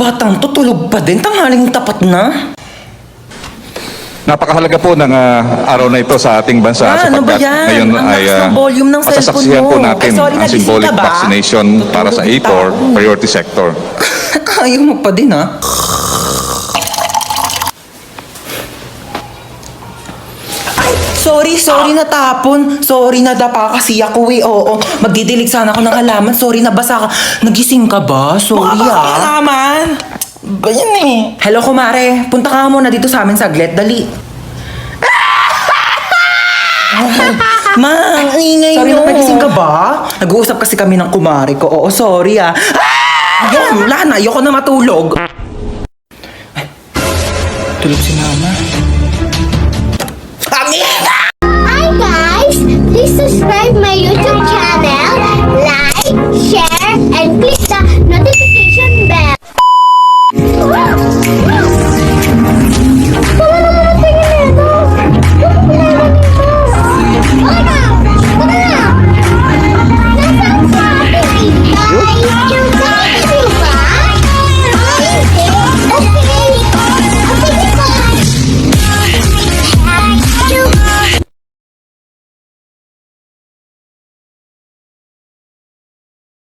lang to, tulog pa din. Tanghaling tapat na. Napakahalaga po ng ah, araw na ito sa ating bansa Ah, ano ba sapagkat yan? ngayon Ang ay lakas ng ah, volume ng cellphone masasaksihan mo. po natin Ay, sorry, ang nagising symbolic ka ba? vaccination para sa Tutulog A4 kita. priority sector. Ayaw mo pa din, ha? Ay, sorry, sorry natapon. Sorry na dapa kasi ako eh. Oo, magdidilig sana ako ng halaman. Sorry na basa ka. Nagising ka ba? Sorry ah. Naman. Ba yan eh? Hello, kumare. Punta ka muna dito sa amin saglit. Dali. Ma, ang ingay Sorry, nyo. nagising ka ba? Nag-uusap kasi kami ng kumare ko. Oo, sorry ah. Yan, wala na. Ayoko na matulog. Ay, tulog si mama.